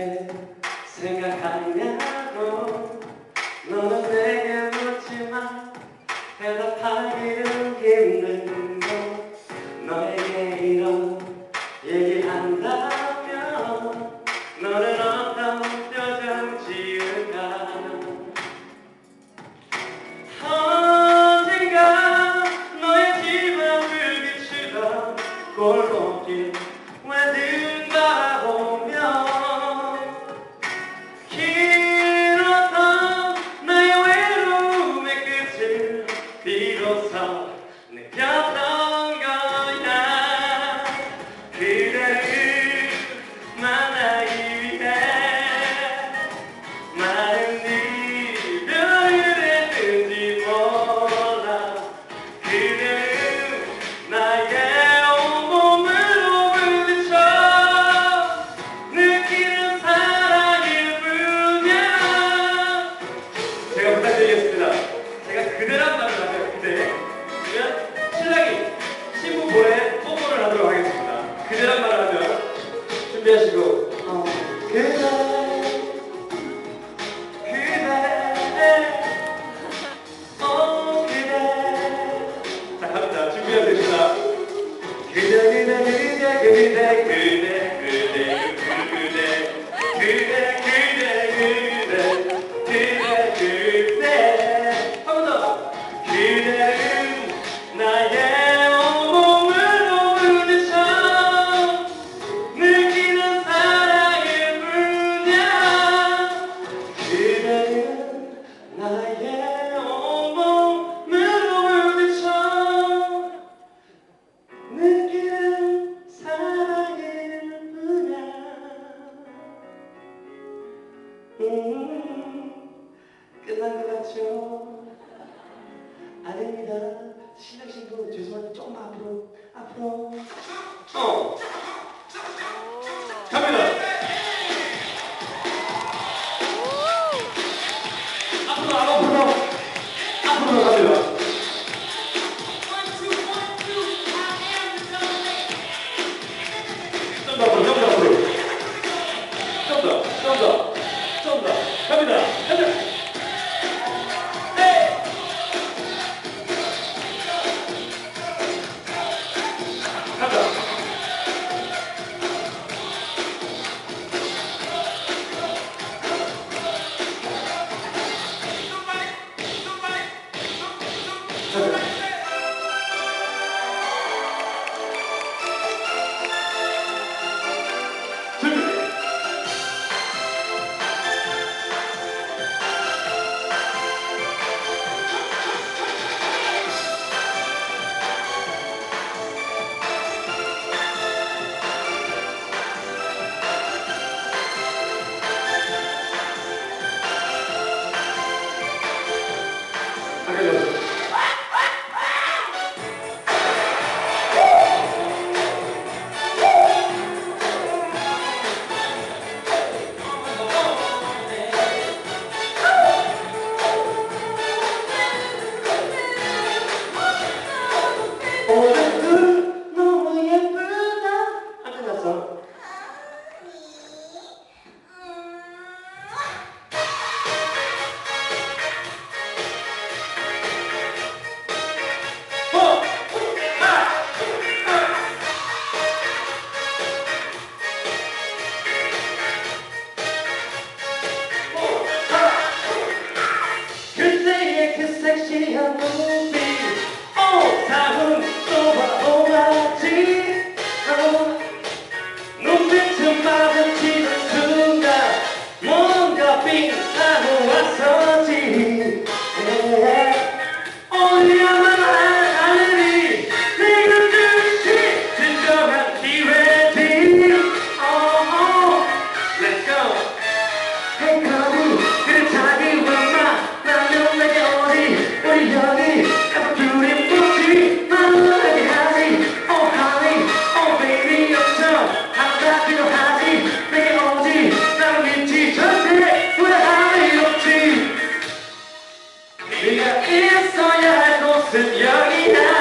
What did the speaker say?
그렇게 생각하냐고 너는 내게 묻지만 대답하기는 힘든 거 너에게 이런 얘기한다면 너는 어떤 표정 지을까? 언젠가 너의 집 앞을 비추던 골목길 외 비로소 느꼈던 거야. 그대를 만나기 위해 많은 이별을 했는지 몰라. 그대는 나의 온몸으로 부딪혀 느끼는 제가 부탁드리겠습니다 어, 그대 그대 어 그대 자 갑니다. 준비하면 됩니다. 그대 그대 그대 그대 그대 음, 끝난 것 같죠? 아닙니다. 신랑 신부 죄송한데 조금만 앞으로 앞으로. 어. 갑니다 앞으로 앞으로. 앞으로 갑니다 좀더 앞으로 좀더 앞으로. 좀더 飛んだ。食メた 섹시한 눈빛. 오 사훈 Música Yeah.